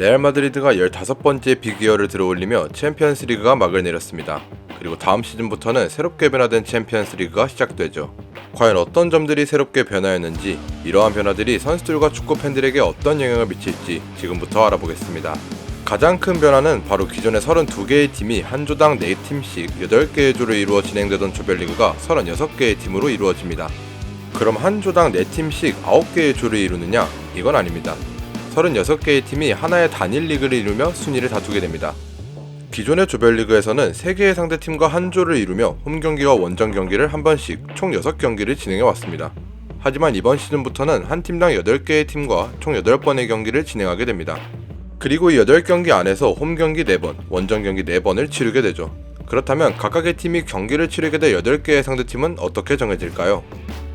레알 마드리드가 15번째 빅이어를 들어올리며 챔피언스 리그가 막을 내렸습니다. 그리고 다음 시즌부터는 새롭게 변화된 챔피언스 리그가 시작되죠. 과연 어떤 점들이 새롭게 변화했는지, 이러한 변화들이 선수들과 축구 팬들에게 어떤 영향을 미칠지 지금부터 알아보겠습니다. 가장 큰 변화는 바로 기존의 32개의 팀이 한 조당 4팀씩 8개의 조로 이루어 진행되던 조별리그가 36개의 팀으로 이루어집니다. 그럼 한 조당 4팀씩 9개의 조를 이루느냐? 이건 아닙니다. 36개의 팀이 하나의 단일 리그를 이루며 순위를 다투게 됩니다. 기존의 조별리그에서는 3개의 상대팀과 한 조를 이루며 홈경기와 원정 경기를 한 번씩 총 6경기를 진행해 왔습니다. 하지만 이번 시즌부터는 한 팀당 8개의 팀과 총 8번의 경기를 진행하게 됩니다. 그리고 이 8경기 안에서 홈경기 4번, 원정 경기 4번을 치르게 되죠. 그렇다면 각각의 팀이 경기를 치르게 될 8개의 상대팀은 어떻게 정해질까요?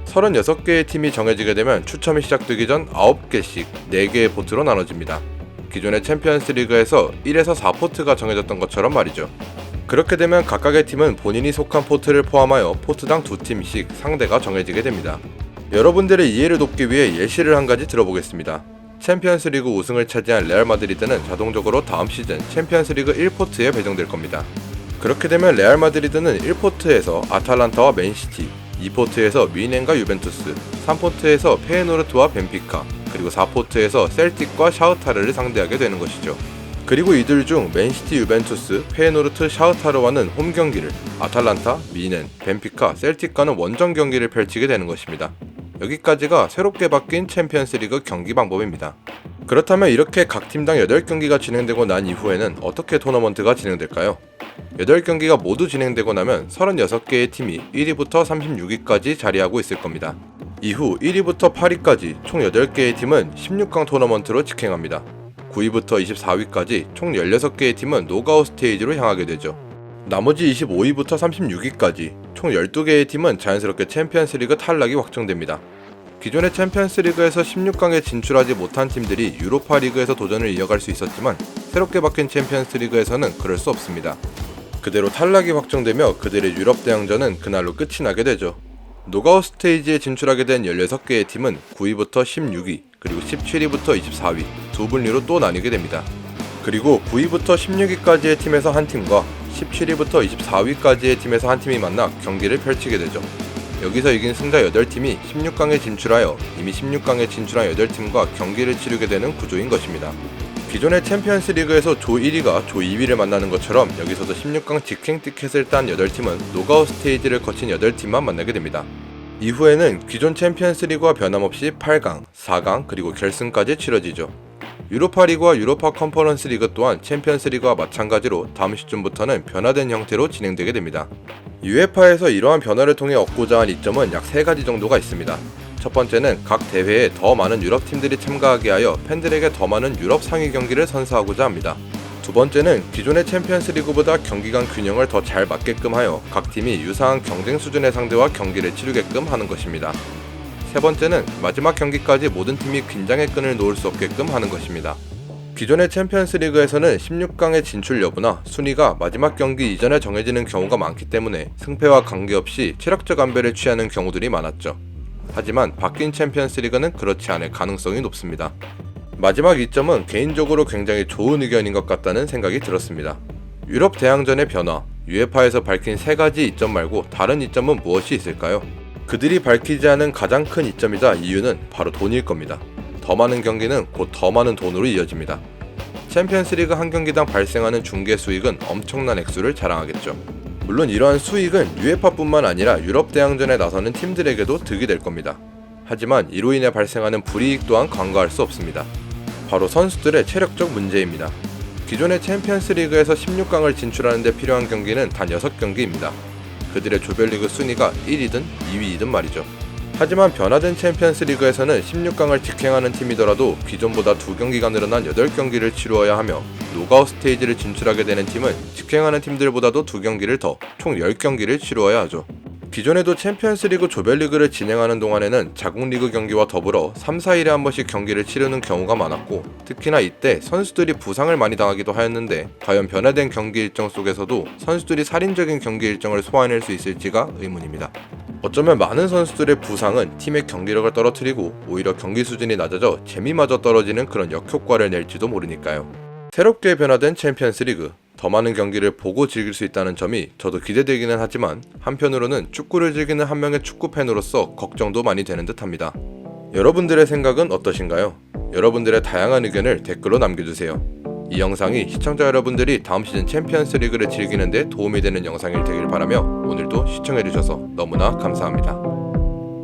36개의 팀이 정해지게 되면 추첨이 시작되기 전 9개씩 4개의 포트로 나눠집니다. 기존의 챔피언스 리그에서 1에서 4포트가 정해졌던 것처럼 말이죠. 그렇게 되면 각각의 팀은 본인이 속한 포트를 포함하여 포트당 두 팀씩 상대가 정해지게 됩니다. 여러분들의 이해를 돕기 위해 예시를 한 가지 들어보겠습니다. 챔피언스 리그 우승을 차지한 레알 마드리드는 자동적으로 다음 시즌 챔피언스 리그 1포트에 배정될 겁니다. 그렇게 되면 레알 마드리드는 1포트에서 아탈란타와 맨시티, 2포트에서 미넨과 유벤투스, 3포트에서 페에노르트와 벤피카, 그리고 4포트에서 셀틱과 샤우타르를 상대하게 되는 것이죠. 그리고 이들 중 맨시티, 유벤투스, 페에노르트, 샤우타르와는 홈 경기를, 아탈란타, 미넨, 벤피카, 셀틱과는 원정 경기를 펼치게 되는 것입니다. 여기까지가 새롭게 바뀐 챔피언스 리그 경기 방법입니다. 그렇다면 이렇게 각 팀당 8경기가 진행되고 난 이후에는 어떻게 토너먼트가 진행될까요? 8경기가 모두 진행되고 나면 36개의 팀이 1위부터 36위까지 자리하고 있을 겁니다. 이후 1위부터 8위까지 총 8개의 팀은 16강 토너먼트로 직행합니다. 9위부터 24위까지 총 16개의 팀은 노가웃 스테이지로 향하게 되죠. 나머지 25위부터 36위까지 총 12개의 팀은 자연스럽게 챔피언스 리그 탈락이 확정됩니다. 기존의 챔피언스 리그에서 16강에 진출하지 못한 팀들이 유로파 리그에서 도전을 이어갈 수 있었지만 새롭게 바뀐 챔피언스 리그에서는 그럴 수 없습니다. 그대로 탈락이 확정되며 그들의 유럽 대항전은 그날로 끝이 나게 되죠. 노가웃 스테이지에 진출하게 된 16개의 팀은 9위부터 16위, 그리고 17위부터 24위 두 분류로 또 나뉘게 됩니다. 그리고 9위부터 16위까지의 팀에서 한 팀과 17위부터 24위까지의 팀에서 한 팀이 만나 경기를 펼치게 되죠. 여기서 이긴 승자 8팀이 16강에 진출하여 이미 16강에 진출한 8팀과 경기를 치르게 되는 구조인 것입니다. 기존의 챔피언스 리그에서 조 1위가 조 2위를 만나는 것처럼 여기서도 16강 직행 티켓을 딴 8팀은 노가웃 스테이지를 거친 8팀만 만나게 됩니다. 이후에는 기존 챔피언스 리그와 변함없이 8강, 4강, 그리고 결승까지 치러지죠. 유로파 리그와 유로파 컨퍼런스 리그 또한 챔피언스 리그와 마찬가지로 다음 시즌부터는 변화된 형태로 진행되게 됩니다. UEFA에서 이러한 변화를 통해 얻고자 한 이점은 약 3가지 정도가 있습니다. 첫 번째는 각 대회에 더 많은 유럽 팀들이 참가하게 하여 팬들에게 더 많은 유럽 상위 경기를 선사하고자 합니다. 두 번째는 기존의 챔피언스 리그보다 경기 간 균형을 더 잘 맞게끔 하여 각 팀이 유사한 경쟁 수준의 상대와 경기를 치르게끔 하는 것입니다. 세 번째는 마지막 경기까지 모든 팀이 긴장의 끈을 놓을 수 없게끔 하는 것입니다. 기존의 챔피언스 리그에서는 16강의 진출 여부나 순위가 마지막 경기 이전에 정해지는 경우가 많기 때문에 승패와 관계없이 체력적 안배를 취하는 경우들이 많았죠. 하지만 바뀐 챔피언스 리그는 그렇지 않을 가능성이 높습니다. 마지막 이점은 개인적으로 굉장히 좋은 의견인 것 같다는 생각이 들었습니다. 유럽 대항전의 변화, UEFA에서 밝힌 세 가지 이점 말고 다른 이점은 무엇이 있을까요? 그들이 밝히지 않은 가장 큰 이점이자 이유는 바로 돈일 겁니다. 더 많은 경기는 곧 더 많은 돈으로 이어집니다. 챔피언스 리그 한 경기당 발생하는 중계 수익은 엄청난 액수를 자랑하겠죠. 물론 이러한 수익은 UEFA뿐만 아니라 유럽 대항전에 나서는 팀들에게도 득이 될 겁니다. 하지만 이로 인해 발생하는 불이익 또한 간과할 수 없습니다. 바로 선수들의 체력적 문제입니다. 기존의 챔피언스 리그에서 16강을 진출하는 데 필요한 경기는 단 6경기입니다. 그들의 조별리그 순위가 1위든 2위이든 말이죠. 하지만 변화된 챔피언스 리그에서는 16강을 직행하는 팀이더라도 기존보다 두 경기가 늘어난 8경기를 치루어야 하며 노가웃 스테이지를 진출하게 되는 팀은 직행하는 팀들보다도 두 경기를 더 총 10경기를 치루어야 하죠. 기존에도 챔피언스 리그 조별리그를 진행하는 동안에는 자국 리그 경기와 더불어 3, 4일에 한 번씩 경기를 치르는 경우가 많았고 특히나 이때 선수들이 부상을 많이 당하기도 하였는데 과연 변화된 경기 일정 속에서도 선수들이 살인적인 경기 일정을 소화해낼 수 있을지가 의문입니다. 어쩌면 많은 선수들의 부상은 팀의 경기력을 떨어뜨리고 오히려 경기 수준이 낮아져 재미마저 떨어지는 그런 역효과를 낼지도 모르니까요. 새롭게 변화된 챔피언스 리그 더 많은 경기를 보고 즐길 수 있다는 점이 저도 기대되기는 하지만 한편으로는 축구를 즐기는 한 명의 축구 팬으로서 걱정도 많이 되는 듯합니다. 여러분들의 생각은 어떠신가요? 여러분들의 다양한 의견을 댓글로 남겨주세요. 이 영상이 시청자 여러분들이 다음 시즌 챔피언스 리그를 즐기는데 도움이 되는 영상이 되길 바라며 오늘도 시청해주셔서 너무나 감사합니다.